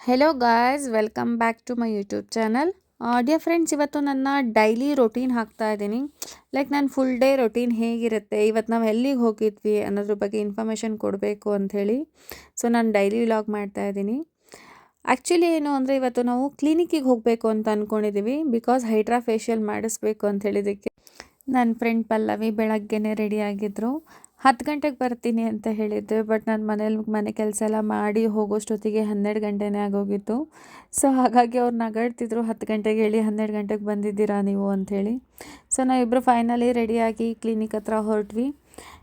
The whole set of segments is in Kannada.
Hello guys welcome back to my YouTube channel dear friends ಇವತ್ತು ನನ್ನ ಡೈಲಿ ರೊಟೀನ್ ಹಾಕ್ತಾ ಇದ್ದೀನಿ. ಲೈಕ್ ನಾನು ಫುಲ್ ಡೇ ರೊಟೀನ್ ಹೇಗಿರುತ್ತೆ? ಇವತ್ತು ನಾವು ಎಲ್ಲಿಗೆ ಹೋಗಿದ್ವಿ ಅನ್ನೋದ್ರ ಬಗ್ಗೆ ಇನ್ಫಾರ್ಮೇಷನ್ ಕೊಡಬೇಕು ಅಂಥೇಳಿ. ಸೊ ನಾನು ಡೈಲಿ ವ್ಲಾಗ್ ಮಾಡ್ತಾ ಇದ್ದೀನಿ. ಆ್ಯಕ್ಚುಲಿ ಏನು ಅಂದರೆ ಇವತ್ತು ನಾವು ಕ್ಲಿನಿಕ್ಕಿಗೆ ಹೋಗಬೇಕು ಅಂತ ಅಂದ್ಕೊಂಡಿದ್ದೀವಿ ಬಿಕಾಸ್ ಹೈಡ್ರಾ ಫೇಶಿಯಲ್ ಮಾಡಿಸ್ಬೇಕು ಅಂತ ಹೇಳಿದ್ದಕ್ಕೆ ನನ್ನ ಫ್ರೆಂಡ್ ಪಲ್ಲವಿ ಬೆಳಗ್ಗೆನೇ ರೆಡಿ ಆಗಿದ್ದರು ಹತ್ತು ಗಂಟೆಗೆ ಬರ್ತೀನಿ ಅಂತ ಹೇಳಿದ್ದೆ, ಬಟ್ ನಾನು ಮನೇಲಿ ಮನೆ ಕೆಲಸ ಎಲ್ಲ ಮಾಡಿ ಹೋಗೋಷ್ಟೊತ್ತಿಗೆ ಹನ್ನೆರಡು ಗಂಟೆನೇ ಆಗೋಗಿತ್ತು. ಸೊ, ಹಾಗಾಗಿ ಅವ್ರು ನಗಾಡ್ತಿದ್ರು, ಹತ್ತು ಗಂಟೆಗೆ ಹೇಳಿ ಹನ್ನೆರಡು ಗಂಟೆಗೆ ಬಂದಿದ್ದೀರಾ ನೀವು ಅಂಥೇಳಿ. ಸೊ ನಾವಿಬ್ಬರು ಫೈನಲಿ ರೆಡಿಯಾಗಿ ಕ್ಲಿನಿಕ್ ಹತ್ರ ಹೊರಟ್ವಿ.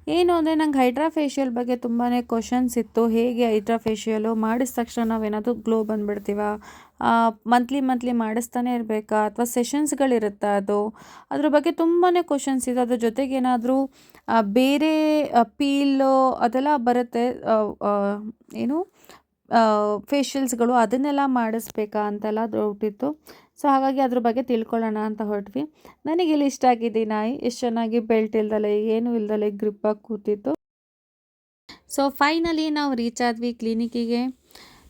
ಏನು ಅಂದರೆ ನಂಗೆ ಹೈಡ್ರಾ ಫೇಶಿಯಲ್ ಬಗ್ಗೆ ತುಂಬಾ ಕ್ವಶನ್ಸ್ ಇತ್ತು. ಹೇಗೆ ಹೈಡ್ರಾ ಫೇಶಿಯಲು ಮಾಡಿದ ತಕ್ಷಣ ನಾವೇನಾದರೂ ಗ್ಲೋ ಬಂದುಬಿಡ್ತೀವ? ಮಂತ್ಲಿ ಮಂತ್ಲಿ ಮಾಡಿಸ್ತಾನೆ ಇರಬೇಕಾ? ಅಥವಾ ಸೆಷನ್ಸ್ಗಳಿರುತ್ತಾ ಅದು? ಅದ್ರ ಬಗ್ಗೆ ತುಂಬಾ ಕ್ವಶನ್ಸ್ ಇದೆ. ಅದ್ರ ಜೊತೆಗೆ ಏನಾದರೂ ಬೇರೆ ಪೀಲು ಅದೆಲ್ಲ ಬರುತ್ತೆ. ಏನು? ಫೇಶಿಯಲ್ಸ್ಗಳು ಅದನ್ನೆಲ್ಲ ಮಾಡಿಸ್ಬೇಕಾ ಅಂತೆಲ್ಲ ಇತ್ತು ಸೊ ಹಾಗಾಗಿ ಅದ್ರ ಬಗ್ಗೆ ತಿಳ್ಕೊಳ್ಳೋಣ ಅಂತ ಹೊರಟ್ವಿ. ನನಗೆ ಇಲ್ಲಿ ಇಷ್ಟ ಆಗಿದೆ ನಾಯಿ. ಎಷ್ಟು ಚೆನ್ನಾಗಿ ಬೆಲ್ಟ್ ಇಲ್ದಲೆ, ಏನೂ ಇಲ್ದಲೆ ಗ್ರಿಪ್ಪಾಗಿ ಕೂತಿತ್ತು. ಸೊ ಫೈನಲಿ ನಾವು ರೀಚ್ ಆದ್ವಿ ಕ್ಲಿನಿಕ್ಕಿಗೆ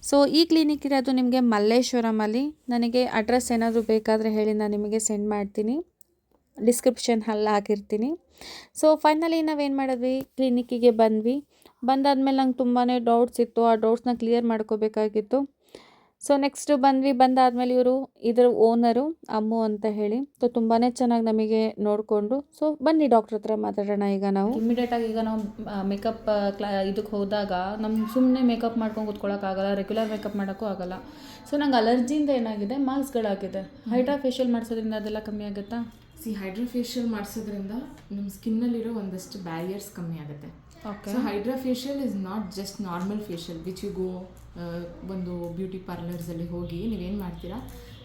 ಸೊ ಈ ಕ್ಲಿನಿಕ್ ಇರೋದು ನಿಮಗೆ ಮಲ್ಲೇಶ್ವರಮಲ್ಲಿ ನನಗೆ ಅಡ್ರೆಸ್ ಏನಾದರೂ ಬೇಕಾದರೆ ಹೇಳಿ ನಾನು ನಿಮಗೆ ಸೆಂಡ್ ಮಾಡ್ತೀನಿ. ಡಿಸ್ಕ್ರಿಪ್ಷನ್ ಅಲ್ಲಿ ಹಾಕಿರ್ತೀನಿ. ಸೊ ಫೈನಲಿ ನಾವೇನು ಮಾಡಿದ್ವಿ? ಕ್ಲಿನಿಕ್ಕಿಗೆ ಬಂದ್ವಿ. ಬಂದಾದ್ಮೇಲೆ ನಂಗೆ ತುಂಬಾ ಡೌಟ್ಸ್ ಇತ್ತು. ಆ ಡೌಟ್ಸ್ನ ಕ್ಲಿಯರ್ ಮಾಡ್ಕೋಬೇಕಾಗಿತ್ತು. ಸೊ ನೆಕ್ಸ್ಟ್ ಬಂದ್ವಿ ಬಂದಾದ್ಮೇಲೆ ಇವರು ಇದರ ಓನರು ಅಮ್ಮು ಅಂತ ಹೇಳಿ. ಸೊ ತುಂಬಾ ಚೆನ್ನಾಗಿ ನಮಗೆ ನೋಡಿಕೊಂಡು. ಸೊ ಬನ್ನಿ ಡಾಕ್ಟ್ರ್ ಹತ್ರ ಮಾತಾಡೋಣ ಈಗ ನಾವು. ಇಮಿಡಿಯೇಟಾಗಿ ಈಗ ನಾವು ಮೇಕಪ್ ಕ್ಲಾ ಇದಕ್ಕೆ ಹೋದಾಗ ನಮ್ಗೆ ಸುಮ್ಮನೆ ಮೇಕಪ್ ಮಾಡ್ಕೊಂಡು ಕೂತ್ಕೊಳ್ಳೋಕ್ಕಾಗಲ್ಲ ರೆಗ್ಯುಲರ್ ಮೇಕಪ್ ಮಾಡೋಕ್ಕೂ ಆಗಲ್ಲ. ಸೊ ನಂಗೆ ಅಲರ್ಜಿಯಿಂದ ಏನಾಗಿದೆ ಮಾರ್ಕ್ಸ್ಗಳಾಗಿದೆ ಹೈಡ್ರಾ ಫೇಶಿಯಲ್ ಮಾಡಿಸೋದ್ರಿಂದ ಅದೆಲ್ಲ ಕಮ್ಮಿ ಆಗುತ್ತಾ? ಸಿ ಹೈಡ್ರಾ ಫೇಶಿಯಲ್ ಮಾಡಿಸೋದ್ರಿಂದ ನಿಮ್ಮ ಸ್ಕಿನ್ನಲ್ಲಿರೋ ಒಂದಷ್ಟು ಬ್ಯಾರಿಯರ್ಸ್ ಕಮ್ಮಿ ಆಗುತ್ತೆ. Okay so hydra facial is not just normal facial which you go ಒಂದು ಬ್ಯೂಟಿ ಪಾರ್ಲರ್ಸಲ್ಲಿ ಹೋಗಿ ನೀವೇನು ಮಾಡ್ತೀರಾ?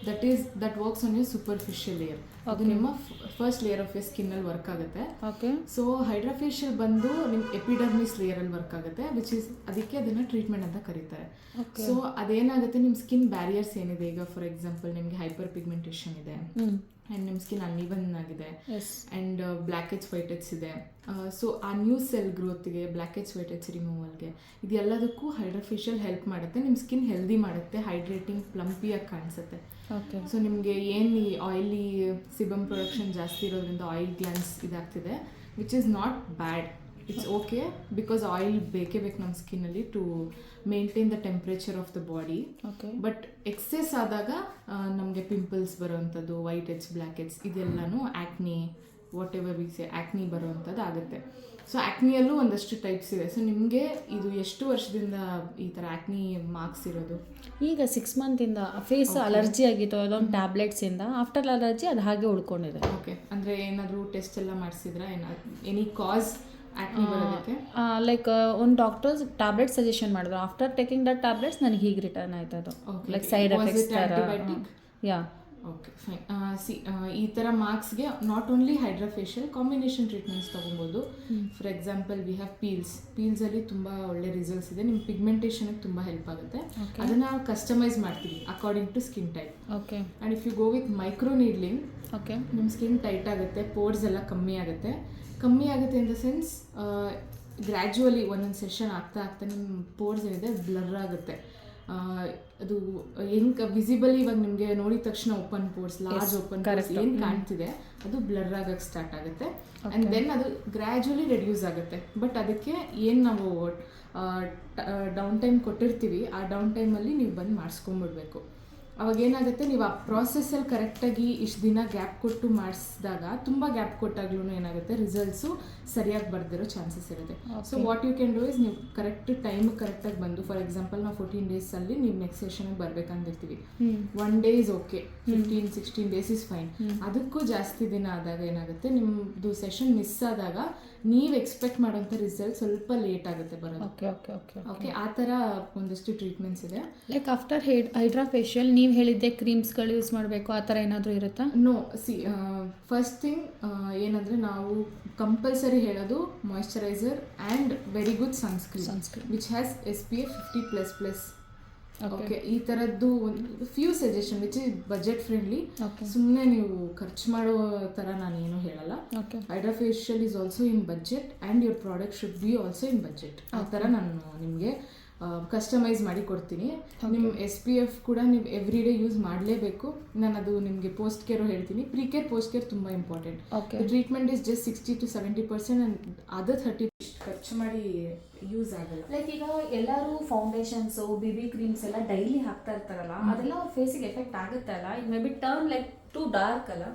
That is that works on your superficial layer ಅದು ನಿಮ್ಮ ಫಸ್ಟ್ ಲೇಯರ್ ಆಫ್ ಯರ್ ಸ್ಕಿನ್ನಲ್ಲಿ ವರ್ಕ್ ಆಗುತ್ತೆ. ಓಕೆ ಸೊ ಹೈಡ್ರಾ ಫೇಶಿಯಲ್ ಬಂದು ನಿಮ್ಮ ಎಪಿಡರ್ಮಿಸ್ ಲೇಯರಲ್ಲಿ ವರ್ಕ್ ಆಗುತ್ತೆ ವಿಚ್ ಈಸ್ ಅದಕ್ಕೆ ಅದನ್ನು ಟ್ರೀಟ್ಮೆಂಟ್ ಅಂತ ಕರೀತಾರೆ. ಸೊ ಅದೇನಾಗುತ್ತೆ ನಿಮ್ಮ ಸ್ಕಿನ್ ಬ್ಯಾರಿಯರ್ಸ್ ಏನಿದೆ? ಈಗ ಫಾರ್ ಎಕ್ಸಾಂಪಲ್ ನಿಮಗೆ ಹೈಪರ್ ಪಿಗ್ಮೆಂಟೇಷನ್ ಇದೆ ಆ್ಯಂಡ್ ನಿಮ್ಮ ಸ್ಕಿನ್ ಅನ್ಇವನ್ ಆಗಿದೆ ಆ್ಯಂಡ್ ಬ್ಲ್ಯಾಕ್ ಹೆಚ್ ವೈಟ್ ಇದೆ. ಸೊ ಆ ನ್ಯೂ ಸೆಲ್ ಗ್ರೋತ್ಗೆ ಬ್ಲ್ಯಾಕ್ ಹೆಚ್ ವೈಟ್ ಹೆಚ್ ರಿಮೂವಲ್ಗೆ ಇದೆಲ್ಲದಕ್ಕೂ ಹೈಡ್ರಾ ಫೇಶಿಯಲ್ ಹೆಲ್ಪ್ ಮಾಡುತ್ತೆ. ನಿಮ್ಮ ಸ್ಕಿನ್ ಹೆಲ್ದಿ ಮಾಡುತ್ತೆ ಹೈಡ್ರೇಟಿಂಗ್ ಪ್ಲಂಪಿಯಾಗಿ ಕಾಣಿಸುತ್ತೆ. ಓಕೆ ಸೊ ನಿಮಗೆ ಏನು ಈ ಆಯಿಲಿ ಸಿಬಮ್ ಪ್ರೊಡಕ್ಷನ್ ಜಾಸ್ತಿ ಇರೋದ್ರಿಂದ oil glands ಇದಾಗ್ತಿದೆ which is not bad it's okay because oil ಬೇಕೇ ಬೇಕು ನಮ್ಮ ಸ್ಕಿನ್ನಲ್ಲಿ to maintain the temperature of the body okay but excess ಆದಾಗ ನಮಗೆ ಪಿಂಪಲ್ಸ್ ಬರೋವಂಥದ್ದು ವೈಟ್ ಹೆಡ್ಸ್ ಬ್ಲ್ಯಾಕ್ ಹೆಡ್ಸ್ ಇದೆಲ್ಲನೂ ಆ್ಯಕ್ನಿ ವಾಟ್ ಎವರ್ ವಿಕ್ಸೆ ಆ್ಯಕ್ನಿ ಬರೋವಂಥದ್ದು ಆಗುತ್ತೆ. ಸೊ ಆ್ಯಕ್ನಿಯಲ್ಲೂ ಒಂದಷ್ಟು ಟೈಪ್ಸ್ ಇದೆ ಸೊ ನಿಮಗೆ ಇದು ಎಷ್ಟು ವರ್ಷದಿಂದ ಈ ಥರ ಆ್ಯಕ್ನಿ ಮಾರ್ಕ್ಸ್ ಇರೋದು? ಈಗ ಸಿಕ್ಸ್ ಮಂತಿಂದ ಫೇಸ್ ಅಲರ್ಜಿ ಆಗಿತ್ತು ಅದೊಂದು ಟ್ಯಾಬ್ಲೆಟ್ಸಿಂದ ಆಫ್ಟರ್ ಅಲರ್ಜಿ ಅದು ಹಾಗೆ ಉಳ್ಕೊಂಡಿದೆ. ಓಕೆ ಅಂದರೆ ಏನಾದರೂ ಟೆಸ್ಟ್ ಎಲ್ಲ ಮಾಡಿಸಿದ್ರಾ? ಏನಾದ್ರು ಎನಿ ಕಾಸ್ ಲೈಕ್ ಒಂದು ಡಾಕ್ಟರ್ಸ್ ಟ್ಯಾಬ್ಲೆಟ್ ಸಜೆಷನ್ ಮಾಡಿದ್ರು. ಆಫ್ಟರ್ ಟೇಕಿಂಗ್ ದಟ್ ಟ್ಯಾಬ್ಲೆಟ್ಸ್ ನನಗೆ ಹೀಗೆ ರಿಟರ್ನ್ ಆಯ್ತು ಅದು. Like side effects yeah okay fine see ಈ ಥರ ಮಾರ್ಕ್ಸ್ಗೆ not only hydra facial combination treatments ತೊಗೊಬೋದು. For example we have peels ಪೀಲ್ಸಲ್ಲಿ ತುಂಬ ಒಳ್ಳೆ ರಿಸಲ್ಟ್ಸ್ ಇದೆ. ನಿಮ್ಮ ಪಿಗ್ಮೆಂಟೇಷನ್ಗೆ ತುಂಬ ಹೆಲ್ಪ್ ಆಗುತ್ತೆ. ಅದನ್ನು ಕಸ್ಟಮೈಸ್ ಮಾಡ್ತೀವಿ according to skin type okay and if you go with micro needling okay ನಿಮ್ಮ ಸ್ಕಿನ್ ಟೈಟ್ ಆಗುತ್ತೆ ಪೋರ್ಸ್ ಎಲ್ಲ ಕಮ್ಮಿ ಆಗುತ್ತೆ. ಕಮ್ಮಿ ಆಗುತ್ತೆ ಇನ್ ದ ಸೆನ್ಸ್ ಗ್ರ್ಯಾಜುವಲಿ ಒಂದೊಂದು ಸೆಷನ್ ಆಗ್ತಾ ಆಗ್ತಾ ನಿಮ್ಮ ಪೋರ್ಸ್ ಏನಿದೆ ಬ್ಲರ್ ಆಗುತ್ತೆ. ಅದು ಹೆಂಗೆ ವಿಸಿಬಲಿ ಇವಾಗ ನಿಮಗೆ ನೋಡಿದ ತಕ್ಷಣ open pores large open pores ಏನು ಕಾಣ್ತಿದೆ ಅದು ಬ್ಲರ್ ಆಗಕ್ಕೆ ಸ್ಟಾರ್ಟ್ ಆಗುತ್ತೆ. ಆ್ಯಂಡ್ ದೆನ್ ಅದು ಗ್ರ್ಯಾಜುವಲಿ ರೆಡ್ಯೂಸ್ ಆಗುತ್ತೆ. ಬಟ್ ಅದಕ್ಕೆ ಏನು ನಾವು ಡೌನ್ ಟೈಮ್ ಕೊಟ್ಟಿರ್ತೀವಿ ಆ ಡೌನ್ ಟೈಮಲ್ಲಿ ನೀವು ಬಂದು ಮಾಡಿಸ್ಕೊಂಬಿಡ್ಬೇಕು ಅವಾಗ ಏನಾಗುತ್ತೆ ನೀವು ಆ ಪ್ರಾಸೆಸ್ಸಲ್ಲಿ ಕರೆಕ್ಟಾಗಿ ಇಷ್ಟು ದಿನ ಗ್ಯಾಪ್ ಕೊಟ್ಟು ಮಾಡಿಸಿದಾಗ ತುಂಬ ಗ್ಯಾಪ್ ಕೊಟ್ಟಾಗ್ಲೂ ಏನಾಗುತ್ತೆ ರಿಸಲ್ಟ್ಸು ಸರಿಯಾಗಿ ಬರ್ದಿರೋ ಚಾನ್ಸಸ್ ಇರುತ್ತೆ. So what you can do is ನೀವು ಕರೆಕ್ಟ್ ಟೈಮ್ ಕರೆಕ್ಟಾಗಿ ಬಂದು ಫಾರ್ ಎಕ್ಸಾಂಪಲ್ ನಾವು ಫೋರ್ಟೀನ್ ಡೇಸಲ್ಲಿ ನೀವು ನೆಕ್ಸ್ಟ್ ಸೆಷನ್ಗೆ ಬರ್ಬೇಕಂದಿರ್ತೀವಿ one day is okay fifteen sixteen days is fine ಅದಕ್ಕೂ ಜಾಸ್ತಿ ದಿನ ಆದಾಗ ಏನಾಗುತ್ತೆ ನಿಮ್ಮದು ಸೆಷನ್ ಮಿಸ್ ಆದಾಗ ನೀವು ಎಕ್ಸ್ಪೆಕ್ಟ್ ಮಾಡೋಂಥ ರಿಸಲ್ಟ್ ಸ್ವಲ್ಪ ಲೇಟ್ ಆಗುತ್ತೆ ಬರೋದು. ಓಕೆ ಓಕೆ ಓಕೆ ಓಕೆ ಆ ಥರ ಒಂದಷ್ಟು ಟ್ರೀಟ್ಮೆಂಟ್ಸ್ ಇದೆ. Like after had hydra facial ನೀವು ಹೇಳಿದ್ದೆ ಕ್ರೀಮ್ಸ್ಗಳು ಯೂಸ್ ಮಾಡಬೇಕು ಆ ಥರ ಏನಾದರೂ ಇರುತ್ತಾ? ನೋ ಸಿ ಫಸ್ಟ್ ಥಿಂಗ್ ಏನಂದರೆ ನಾವು ಕಂಪಲ್ಸರಿ ಹೇಳೋದು moisturiser and very good sunscreen sunscreen which has S P F fifty plus plus okay ಈ ಥರದ್ದು ಒಂದು few suggestion which is budget friendly ಸುಮ್ಮನೆ ನೀವು ಖರ್ಚು ಮಾಡೋ ಥರ ನಾನು ಏನು ಹೇಳಲ್ಲ. Hydra facial is also in budget and your product should be also in budget ಆ ಥರ ನಾನು ನಿಮಗೆ ಕಸ್ಟಮೈಸ್ ಮಾಡಿ ಕೊಡ್ತೀನಿ. ನಿಮ್ಮ ಎಸ್ ಪಿ ಎಫ್ ಕೂಡ ನೀವು ಎವ್ರಿ ಡೇ ಯೂಸ್ ಮಾಡಲೇಬೇಕು. ನಾನು ಅದು ನಿಮಗೆ ಪೋಸ್ಟ್ ಕೇರು ಹೇಳ್ತೀನಿ. ಪ್ರೀ ಕೇರ್ ಪೋಸ್ಟ್ ಕೇರ್ ತುಂಬ important treatment is just sixty to seventy percent and other thirty ಖರ್ಚು ಮಾಡಿ ಯೂಸ್ ಆಗಲ್ಲ ಲೈಕ್ ಈಗ ಎಲ್ಲರೂ ಫೌಂಡೇಶನ್ಸು ಬಿಬಿ ಬಿ ಕ್ರೀಮ್ಸ್ ಎಲ್ಲ ಡೈಲಿ ಹಾಕ್ತಾ ಇರ್ತಾರಲ್ಲ ಅದೆಲ್ಲ ಅವ್ರ ಫೇಸಿಗೆ ಎಫೆಕ್ಟ್ ಆಗುತ್ತೆ ಅಲ್ಲ? It may be turn like to dark ಅಲ್ಲ?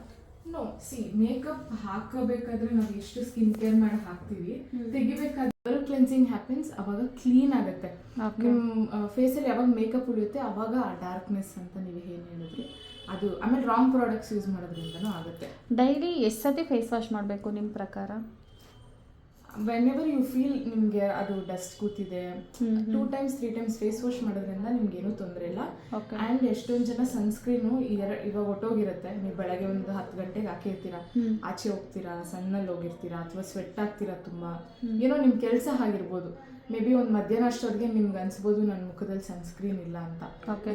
ನೋ ಸಿ ಮೇಕಪ್ ಹಾಕಬೇಕಾದ್ರೆ ನಾವು ಎಷ್ಟು ಸ್ಕಿನ್ ಕೇರ್ ಮಾಡಿ ಹಾಕ್ತೀವಿ ತೆಗಿಬೇಕಾದ್ರೆ ಕ್ಲೆನ್ಸಿಂಗ್ ಹ್ಯಾಪನ್ಸ್ ಅವಾಗ ಕ್ಲೀನ್ ಆಗುತ್ತೆ. ನಿಮ್ಮ ಫೇಸಲ್ಲಿ ಯಾವಾಗ ಮೇಕಪ್ ಉಳಿಯುತ್ತೆ ಅವಾಗ ಆ ಡಾರ್ಕ್ನೆಸ್ ಅಂತ ನೀವು ಏನು ಹೇಳಿದ್ರಿ? ಅದು ಆಮೇಲೆ ರಾಂಗ್ ಪ್ರಾಡಕ್ಟ್ಸ್ ಯೂಸ್ ಮಾಡೋದ್ರಿಂದನೂ ಆಗುತ್ತೆ. ಡೈಲಿ ಎಷ್ಟು ಸತಿ ಫೇಸ್ ವಾಶ್ ಮಾಡಬೇಕು ನಿಮ್ಮ ಪ್ರಕಾರ? ವೆನ್ ಎವರ್ ಯು ಫೀಲ್ ನಿಮಗೆ ಅದು ಡಸ್ಟ್ ಕೂತಿದೆ two times three times face wash ಮಾಡೋದ್ರಿಂದ ನಿಮ್ಗೆ ಏನೂ ತೊಂದರೆ ಇಲ್ಲ. ಆ್ಯಂಡ್ ಎಷ್ಟೊಂದು ಜನ ಸನ್ಸ್ಕ್ರೀನು ಇವಾಗ ಒಟ್ಟೋಗಿರುತ್ತೆ. ನೀವು ಬೆಳಗ್ಗೆ ಒಂದು ಹತ್ತು ಗಂಟೆಗೆ ಹಾಕಿರ್ತೀರಾ ಆಚೆ ಹೋಗ್ತೀರಾ ಸಣ್ಣಲ್ಲಿ ಹೋಗಿರ್ತೀರಾ ಅಥವಾ ಸ್ವೆಟ್ ಆಗ್ತೀರಾ ತುಂಬಾ. ಏನೋ ನಿಮ್ಮ ಕೆಲಸ ಆಗಿರ್ಬೋದು. ಮೇ ಬಿ ಒಂದು ಮಧ್ಯಾಹ್ನ ಅಷ್ಟೊತ್ತಿಗೆ ನಿಮ್ಗೆ ಅನ್ಸ್ಬೋದು ನನ್ನ ಮುಖದಲ್ಲಿ ಸನ್ಸ್ಕ್ರೀನ್ ಇಲ್ಲ ಅಂತ.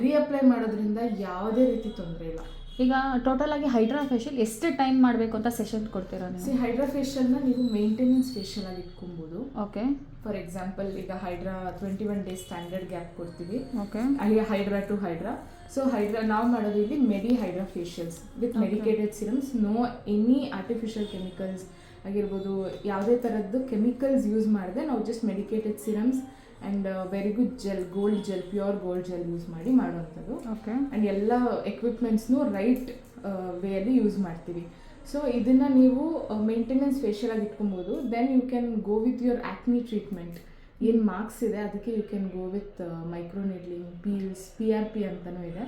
ರೀಅಪ್ಲೈ ಮಾಡೋದ್ರಿಂದ ಯಾವುದೇ ರೀತಿ ತೊಂದರೆ ಇಲ್ಲ. ಈಗ ಟೋಟಲ್ ಆಗಿ ಹೈಡ್ರಾ ಫೇಶಿಯಲ್ ಎಷ್ಟು ಟೈಮ್ ಮಾಡಬೇಕು ಅಂತ ಸೆಷನ್ ಕೊಡ್ತೀರಾ ನೀವು? ಸಿ ಹೈಡ್ರಾ ಫೇಶಿಯಲ್ನ ನೀವು ಮೇಂಟೆನೆನ್ಸ್ ಫೇಶಿಯಲ್ ಆಗಿ ಇಟ್ಕೊಬೋದು. ಓಕೆ ಫಾರ್ ಎಕ್ಸಾಂಪಲ್ ಈಗ hydra twenty one days standard gap ಕೊಡ್ತೀವಿ. ಓಕೆ ಅಲ್ಲಿ hydra to hydra so hydra ನಾವು ಮಾಡೋದು ಇಲ್ಲಿ medi hydra facials with medicated serums no any artificial chemicals ಆಗಿರ್ಬೋದು ಯಾವುದೇ ಥರದ್ದು ಕೆಮಿಕಲ್ಸ್ ಯೂಸ್ ಮಾಡಿದೆ ನಾವು just medicated serums and very good gel gold gel pure gold gel use ಮಾಡಿ ಮಾಡುವಂಥದ್ದು. ಓಕೆ ಆ್ಯಂಡ್ ಎಲ್ಲ ಎಕ್ವಿಪ್ಮೆಂಟ್ಸ್ನು ರೈಟ್ ವೇಯಲ್ಲಿ ಯೂಸ್ ಮಾಡ್ತೀವಿ. ಸೊ ಇದನ್ನು ನೀವು ಮೇಂಟೆನೆನ್ಸ್ ಫೇಶಿಯಲ್ ಆಗಿ ಇಟ್ಕೊಬೋದು. Then you can go with your acne treatment ಏನು ಮಾರ್ಕ್ಸ್ ಇದೆ ಅದಕ್ಕೆ you can go with micro needling peels P R P ಅಂತಲೂ ಇದೆ.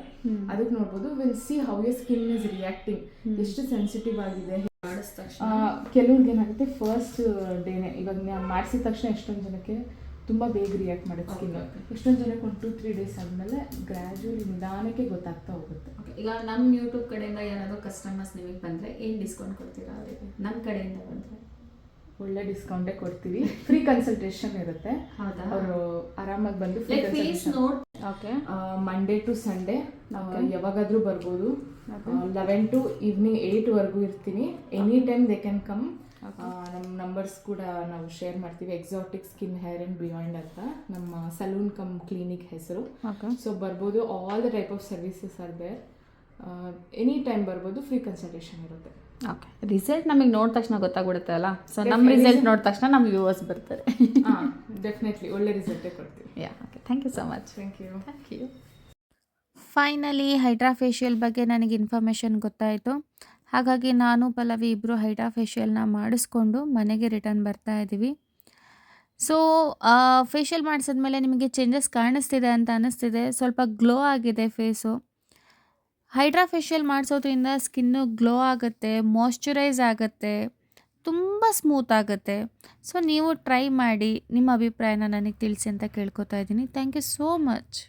ಅದಕ್ಕೆ ನೋಡ್ಬೋದು will see how your skin is reacting ಎಷ್ಟು ಸೆನ್ಸಿಟಿವ್ ಆಗಿದೆ ಕೆಲವ್ರಿಗೆ ಏನಾಗುತ್ತೆ ಫಸ್ಟ್ ಡೇನೆ ಇವಾಗ ನಾವು ಮಾಡಿಸಿದ ತಕ್ಷಣ ಎಷ್ಟೊಂದು ಜನಕ್ಕೆ ತುಂಬ ಬೇಗ ರಿಯಾಕ್ಟ್ ಮಾಡುತ್ತೆ ಸ್ಕಿನ್ ಎಷ್ಟೊಂದು ಜನಕ್ಕೆ ಒಂದು ಟೂ ತ್ರೀ ಡೇಸ್ ಆದಮೇಲೆ ಗ್ರ್ಯಾಜುವಲಿ ನಿಧಾನಕ್ಕೆ ಗೊತ್ತಾಗ್ತಾ ಹೋಗುತ್ತೆ. ಓಕೆ ಈಗ ನಮ್ಮ ಯೂಟ್ಯೂಬ್ ಕಡೆಯಿಂದ ಯಾರಾದರೂ ಕಸ್ಟಮರ್ಸ್ ನಿಮಗೆ ಬಂದರೆ ಏನು ಡಿಸ್ಕೌಂಟ್ ಕೊಡ್ತೀರಾ ಅವರಿಗೆ? ನಮ್ಮ ಕಡೆಯಿಂದ ಬಂದರೆ? ಒಳ್ಳೆ ಡಿಸ್ಕೌಂಟೇ ಕೊಡ್ತೀವಿ. ಫ್ರೀ ಕನ್ಸಲ್ಟೇಷನ್ ಇರುತ್ತೆ. ಅವರು ಆರಾಮಾಗಿ ಬಂದು ಫೇಸ್ ನೋಡ್ ಓಕೆ ಮಂಡೇ ಟು ಸಂಡೇ ಯಾವಾಗಾದರೂ ಬರ್ಬೋದು. ಲೆವೆನ್ ಟು ಈವ್ನಿಂಗ್ ಏಯ್ಟ್ವರೆಗೂ ಇರ್ತೀನಿ. Any time they can come ನಮ್ಮ ನಂಬರ್ಸ್ ಕೂಡ ನಾವು ಶೇರ್ ಮಾಡ್ತೀವಿ. Exotic skin hair and beyond ಅಂತ. ನಮ್ಮ ಸಲೂನ್ ಕಮ್ ಕ್ಲಿನಿಕ್ ಹೆಸರು. ಓಕೆ ಸೊ ಬರ್ಬೋದು. All the type of services are there any time ಬರ್ಬೋದು. ಫ್ರೀ ಕನ್ಸಲ್ಟೇಷನ್ ಇರುತ್ತೆ. ಓಕೆ ರಿಸಲ್ಟ್ ನಮಗೆ ನೋಡಿದ ತಕ್ಷಣ ಗೊತ್ತಾಗ್ಬಿಡುತ್ತೆ ಅಲ್ಲ? ಸೊ ನಮ್ಮ ರಿಸಲ್ಟ್ ನೋಡಿದ ತಕ್ಷಣ ನಮ್ಮ ವ್ಯೂವರ್ಸ್ ಬರ್ತಾರೆ. ಹಾಂ ಡೆಫಿನೆಟ್ಲಿ ಒಳ್ಳೆ ರಿಸಲ್ಟೇ ಕೊಡ್ತೀವಿ. Yeah okay thank you so much thank you thank you finally hydra facial ಬಗ್ಗೆ ನನಗೆ ಇನ್ಫಾರ್ಮೇಷನ್ ಗೊತ್ತಾಯಿತು. ಹಾಗಾಗಿ ನಾನು ಪಲ್ಲವಿ ಇಬ್ಬರು ಹೈಡ್ರಾ ಫೇಶಿಯಲ್ನ ಮಾಡಿಸ್ಕೊಂಡು ಮನೆಗೆ ರಿಟರ್ನ್ ಬರ್ತಾ ಇದ್ದೀವಿ ಸೊ ಫೇಶಿಯಲ್ ಮಾಡಿಸಿದ್ಮೇಲೆ ನಿಮಗೆ ಚೇಂಜಸ್ ಕಾಣಿಸ್ತಿದೆ ಅಂತ ಅನ್ನಿಸ್ತಿದೆ. ಸ್ವಲ್ಪ ಗ್ಲೋ ಆಗಿದೆ ಫೇಸು ಹೈಡ್ರಾ ಫೇಶಿಯಲ್ ಮಾಡಿಸೋದ್ರಿಂದ ಸ್ಕಿನ್ನು ಗ್ಲೋ ಆಗುತ್ತೆ ಮಾಯ್ಶ್ಚರೈಸ್ ಆಗುತ್ತೆ, ತುಂಬ ಸ್ಮೂತ್ ಆಗುತ್ತೆ. ಸೊ ನೀವು ಟ್ರೈ ಮಾಡಿ ನಿಮ್ಮ ಅಭಿಪ್ರಾಯನ ನನಗೆ ತಿಳಿಸಿ ಅಂತ ಕೇಳ್ಕೊತಾ ಇದ್ದೀನಿ. Thank you so much